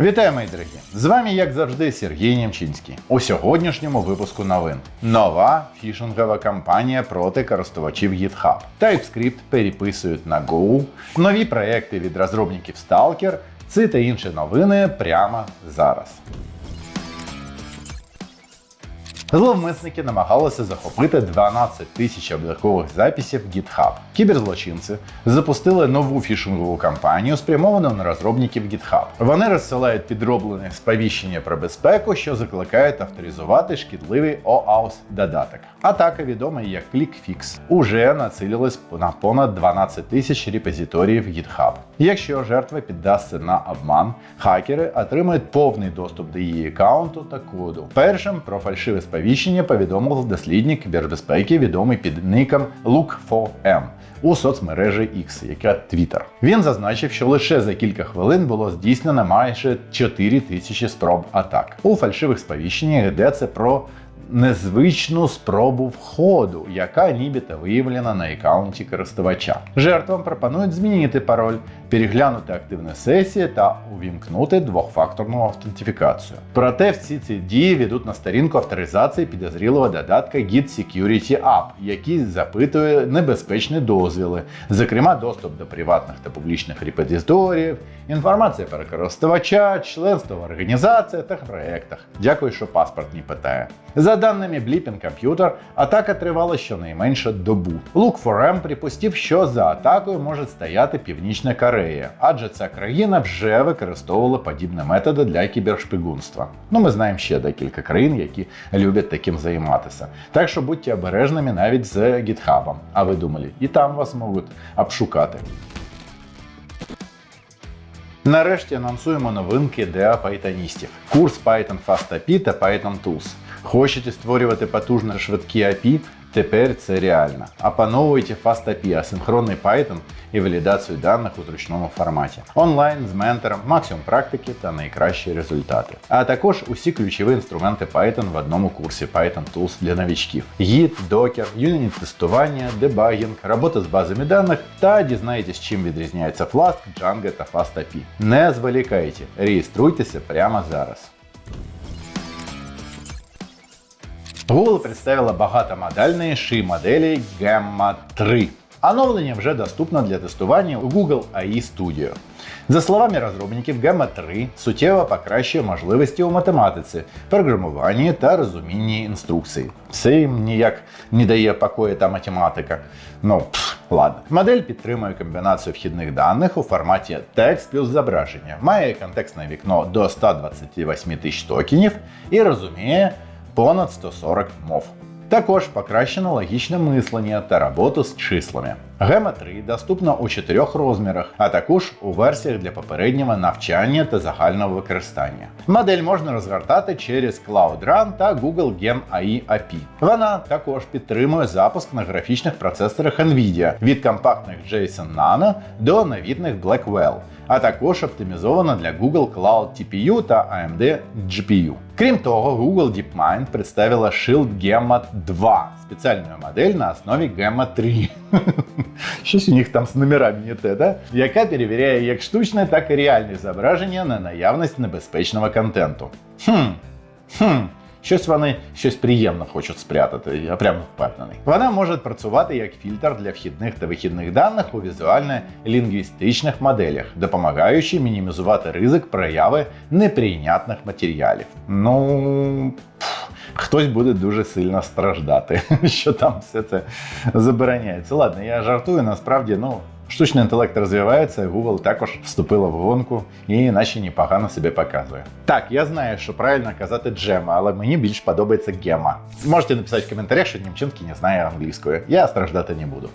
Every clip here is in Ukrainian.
Вітаю, мої дорогі! З вами, як завжди, Сергій Німчинський. У сьогоднішньому випуску новин. Нова фішингова кампанія проти користувачів GitHub. TypeScript переписують на Go, нові проекти від розробників Stalker. Ці та інші новини прямо зараз. Зловмисники намагалися захопити 12 тисяч облікових записів GitHub. Кіберзлочинці запустили нову фішингову кампанію, спрямовану на розробників GitHub. Вони розсилають підроблені сповіщення про безпеку, що закликають авторизувати шкідливий OAuth додаток. Атака, відома як ClickFix, уже націлилась на понад 12 тисяч репозиторіїв GitHub. Якщо жертва піддасться на обман, хакери отримають повний доступ до її аккаунту та коду. Першим про фальшиве сповіщення повідомив дослідник кібербезпеки, відомий під ником Look4M у соцмережі X, яка Twitter. Він зазначив, що лише за кілька хвилин було здійснено майже 4 тисячі спроб атак. У фальшивих сповіщеннях йдеться про незвичну спробу входу, яка нібито виявлена на аккаунті користувача. Жертвам пропонують змінити пароль, переглянути активні сесії та увімкнути двохфакторну автентифікацію. Проте всі ці дії ведуть на сторінку авторизації підозрілого додатка Git Security App, який запитує небезпечні дозвіли, зокрема доступ до приватних та публічних репозиторіїв, інформація про користувача, членство в організаціях та проєктах. Дякую, що паспорт не питає. Даними Blipping Computer, атака тривала щонайменше добу. Look4M припустив, що за атакою може стояти Північна Корея, адже ця країна вже використовувала подібні методи для кібершпигунства. Ну, ми знаємо ще декілька країн, які люблять таким займатися. Так що будьте обережними навіть з GitHub. А ви думали, і там вас можуть обшукати. Нарешті анонсуємо новинки для пайтоністів. Курс Python Fast API та Python Tools. Хочете створювати потужні швидкі API? Тепер це реально. Опановуйте Fast API, асинхронний Python і валідацію даних у зручному форматі. Онлайн з ментором, максимум практики та найкращі результати. А також усі ключові інструменти Python в одному курсі Python Tools для новичків: Git, Docker, юніт тестування, дебагінг, робота з базами даних та дізнаєтесь, чим відрізняється Flask, Django та Fast API. Не зволікайте, реєструйтеся прямо зараз. Google представила багатомодельні ши моделі Gamma 3. Оновлення вже доступно для тестування у Google AI Studio. За словами розробників, Gamma 3 суттєво покращує можливості у математиці, програмуванні та розумінні інструкцій. Це їм ніяк не дає покою та математика. Ну, пф, ладно. Модель підтримує комбінацію вхідних даних у форматі текст плюс зображення, має контекстне вікно до 128 тисяч токенів і розуміє понад 140 мов. Також покращено логічне мислення та роботу з числами. Гема 3 доступна у чотирьох розмірах, а також у версіях для попереднього навчання та загального використання. Модель можна розгортати через Cloud Run та Google Gem AI API. Вона також підтримує запуск на графічних процесорах Nvidia від компактних JSON Nano до новітних Blackwell, а також оптимізована для Google Cloud TPU та AMD GPU. Крім того, Google DeepMind представила Shield Gemma 2, спеціальну модель на основі Gemma 3. Щось у них там з номерами не те, да? яка перевіряє як штучне, так і реальне зображення на наявність небезпечного контенту. Хм, хм. Щось вони щось приємно хочуть спрятати, я прямо впевнений. Вона може працювати як фільтр для вхідних та вихідних даних у візуально-лінгвістичних моделях, допомагаючи мінімізувати ризик прояви неприйнятних матеріалів. Ну. Хтось буде дуже сильно страждати, що там все це забороняється. Ладно, я жартую, насправді, ну. Штучний інтелект розвивається, Google також вступила в гонку і наче непогано себе показує. Так, я знаю, що правильно казати джема, але мені більш подобається гема. Можете написати в коментарях, що Німчинський не знає англійської. Я страждати не буду.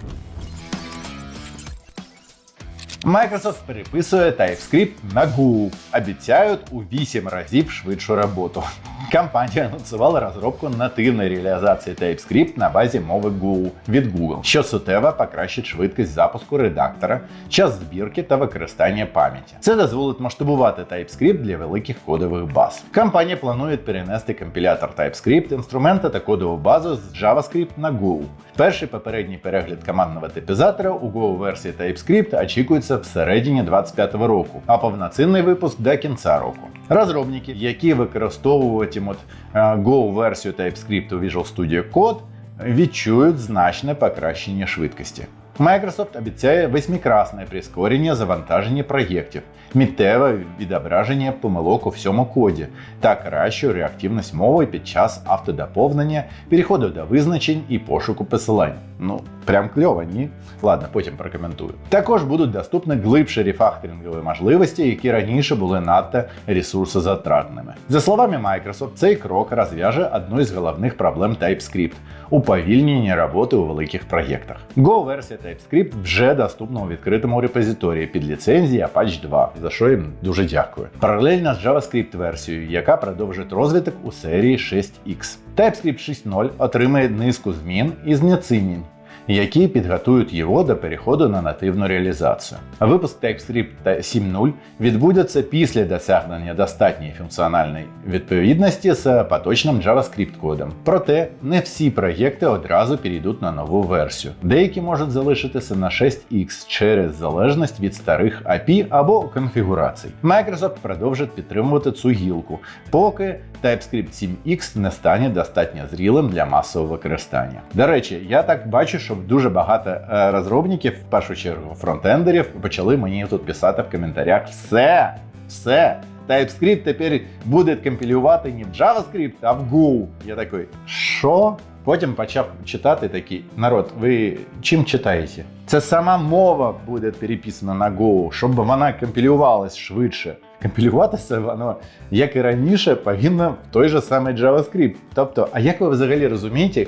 Microsoft переписує TypeScript на Go. Обіцяють у 8 разів швидшу роботу. Компанія анонсувала розробку нативної реалізації TypeScript на базі мови Go від Google, що суттєво покращить швидкість запуску редактора, час збірки та використання пам'яті. Це дозволить масштабувати TypeScript для великих кодових баз. Компанія планує перенести компілятор TypeScript, інструменти та кодову базу з JavaScript на Go. Перший попередній перегляд командного типізатора у Go версії TypeScript очікується всередині 2025 року, а повноцінний випуск до кінця року. Розробники, які використовуватимуть е, Go версію TypeScript у Visual Studio Code, відчують значне покращення швидкості. Microsoft обіцяє восьмикрасне прискорення завантаження проєктів, миттєве відображення помилок у всьому коді та кращу реактивність мови під час автодоповнення, переходу до визначень і пошуку посилань. Ну, прям кльово, ні? Ладно, потім прокоментую. Також будуть доступні глибші рефакторингові можливості, які раніше були надто ресурсозатратними. За словами Microsoft, цей крок розв'яже одну із головних проблем TypeScript уповільнення роботи у великих проєктах. Go-версія TypeScript вже доступно у відкритому репозиторії під ліцензією Apache 2, за що їм дуже дякую. Паралельно з JavaScript версією, яка продовжить розвиток у серії 6X. TypeScript 6.0 отримає низку змін і знецінень, які підготують його до переходу на нативну реалізацію. Випуск TypeScript 7.0 відбудеться після досягнення достатньої функціональної відповідності з поточним JavaScript кодом. Проте не всі проєкти одразу перейдуть на нову версію. Деякі можуть залишитися на 6X через залежність від старих API або конфігурацій. Microsoft продовжить підтримувати цю гілку, поки TypeScript 7X не стане достатньо зрілим для масового використання. До речі, я так бачу, що дуже багато е, розробників, в першу чергу фронтендерів, почали мені тут писати в коментарях все, все. TypeScript тепер буде компілювати не в JavaScript, а в Go. Я такий, що? Потім почав читати такий народ. Ви чим читаєте? Це сама мова буде переписана на Go, щоб вона компілювалась швидше. Компілюватися воно, як і раніше, повинно в той же самий JavaScript. Тобто, а як ви взагалі розумієте,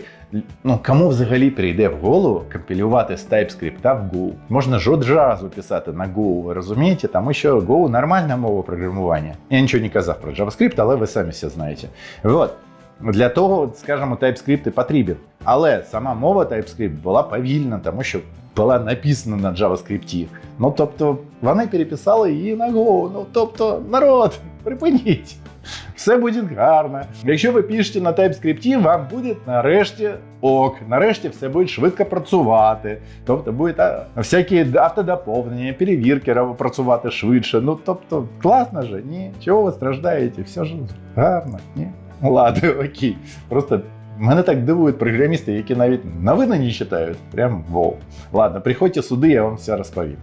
ну кому взагалі прийде в голову компілювати з TypeScript в Go? Можна ж одразу писати на Go, ви розумієте? Тому що Go нормальна мова програмування. Я нічого не казав про JavaScript, але ви самі все знаєте. Вот. Для того, скажімо, TypeScript і потрібен. Але сама мова TypeScript була повільна, тому що була написана на JavaScript. Ну тобто вони переписали її на Go. Ну тобто, народ, припиніть. Все буде гарно. Якщо ви пишете на TypeScript, вам буде нарешті ок, нарешті все буде швидко працювати. Тобто буде всякі автодоповнення, перевірки працювати швидше. Ну тобто, класно же, ні? Чого ви страждаєте? Все ж гарно, ні? Ладно, окей. Просто мене так дивують програмісти, які навіть новини не читають. Прям вау. Ладно, приходьте сюди, я вам все розповім.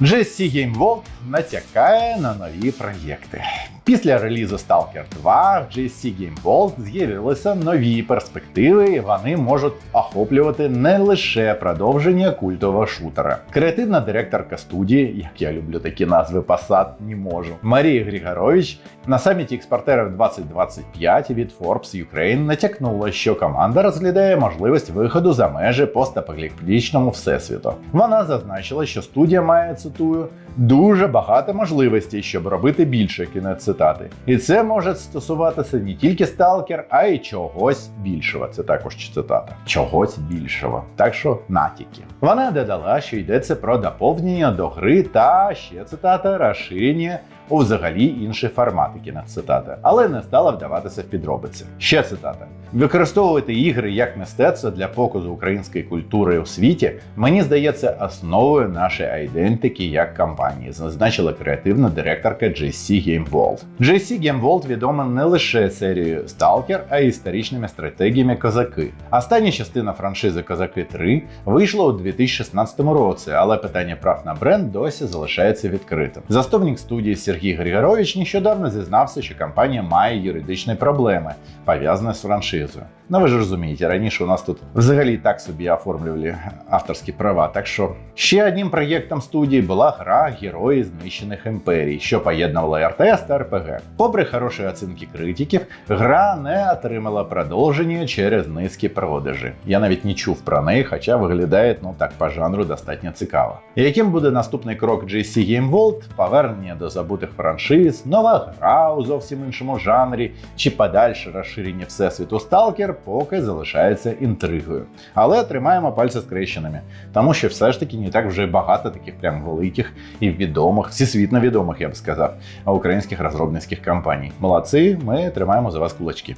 GSC Game World натякає на нові проєкти. Після релізу Stalker 2 в GSC Game World з'явилися нові перспективи, і вони можуть охоплювати не лише продовження культового шутера. Креативна директорка студії, як я люблю такі назви посад, не можу. Марія Григорович на саміті експортерів 2025 від Forbes Ukraine натякнула, що команда розглядає можливість виходу за межі постапокаліптичному всесвіту. Вона зазначила, що студія має цитую дуже багато можливостей, щоб робити більше кінецитати. І це може стосуватися не тільки сталкер, а й чогось більшого. Це також цитата. Чогось більшого. Так що натяки. Вона додала, що йдеться про доповнення до гри та ще цитата розширення у взагалі інші формати цитата, але не стала вдаватися в підробиці. Ще цитата: використовувати ігри як мистецтво для показу української культури у світі, мені здається, основою нашої айдентики як компанії, зазначила креативна директорка GSC Game World. GSC Game World відома не лише серією Stalker, а й історичними стратегіями Козаки. Остання частина франшизи Козаки 3 вийшла у 2016 році, але питання прав на бренд досі залишається відкритим. Засновник студії Сергій Григорович нещодавно зізнався, що компанія має юридичні проблеми, пов'язані з франшизою железа. Ну ви ж розумієте, раніше у нас тут взагалі так собі оформлювали авторські права. Так що ще одним проєктом студії була гра Герої знищених імперій, що поєднувала РТС та РПГ. Попри хороші оцінки критиків, гра не отримала продовження через низькі продажі. Я навіть не чув про неї, хоча виглядає ну так по жанру достатньо цікаво. Яким буде наступний крок GSC Game World? Повернення до забутих франшиз, нова гра у зовсім іншому жанрі, чи подальше розширення всесвіту Stalker поки залишається інтригою. Але тримаємо пальці скрещеними, тому що все ж таки не так вже багато таких прям великих і відомих, всесвітньо відомих, я б сказав, українських розробницьких компаній. Молодці, ми тримаємо за вас кулачки.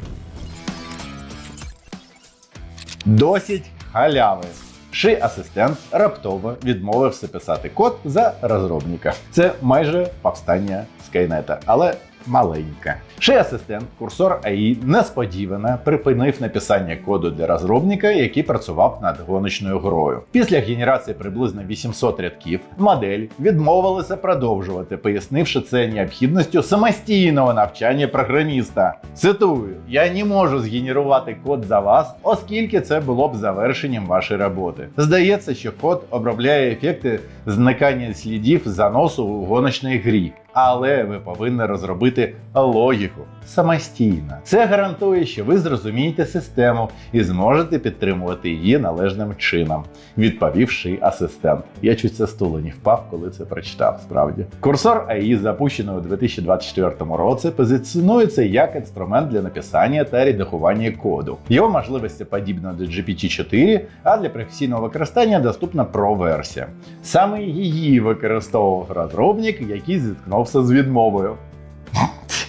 Досить халяви. Ши асистент раптово відмовився писати код за розробника. Це майже повстання Скайнета, але маленьке. Ши асистент, курсор АІ, несподівано припинив написання коду для розробника, який працював над гоночною грою. Після генерації приблизно 800 рядків модель відмовилася продовжувати, пояснивши це необхідністю самостійного навчання програміста. Цитую: я не можу згенерувати код за вас, оскільки це було б завершенням вашої роботи. Здається, що код обробляє ефекти зникання слідів заносу у гоночній грі. Але ви повинні розробити логіку самостійно. Це гарантує, що ви зрозумієте систему і зможете підтримувати її належним чином, відповівши асистент. Я чуть це стулу не впав, коли це прочитав. Справді, курсор АІ, запущений у 2024 році, позиціонується як інструмент для написання та редагування коду. Його можливості подібні до GPT-4, а для професійного використання доступна Pro-версія. Саме її використовував розробник, який зіткнувся з відмовою.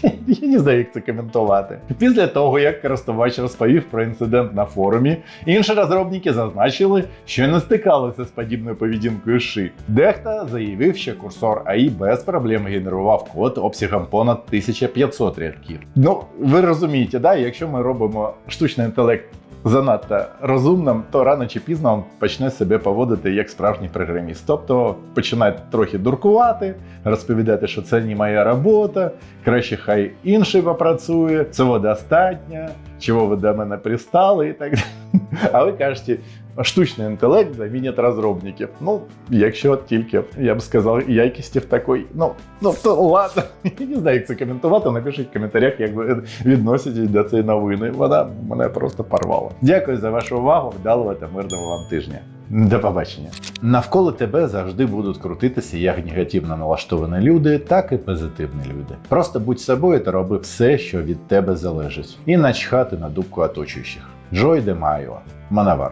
Я не знаю, як це коментувати. Після того, як користувач розповів про інцидент на форумі, інші розробники зазначили, що не стикалися з подібною поведінкою ши. Дехто заявив, що курсор АІ без проблем генерував код обсягом понад 1500 рядків. Ну, ви розумієте, да? якщо ми робимо штучний інтелект занадто розумним, то рано чи пізно він почне себе поводити як справжній програміст. Тобто починає трохи дуркувати, розповідати, що це не моя робота, краще хай інший попрацює, цього достатньо, чого ви до мене пристали і так далі. А ви кажете, штучний інтелект замінить розробників. Ну, якщо тільки, я б сказав, якісті в такої. Ну, ну то ладно. Я не знаю, як це коментувати. Напишіть в коментарях, як ви відноситесь до цієї новини. Вона мене просто порвала. Дякую за вашу увагу. Вдалого та мирного вам тижня. До побачення. Навколо тебе завжди будуть крутитися як негативно налаштовані люди, так і позитивні люди. Просто будь собою та роби все, що від тебе залежить, і начхати на дубку оточуючих. Джой де Майо, Манавар.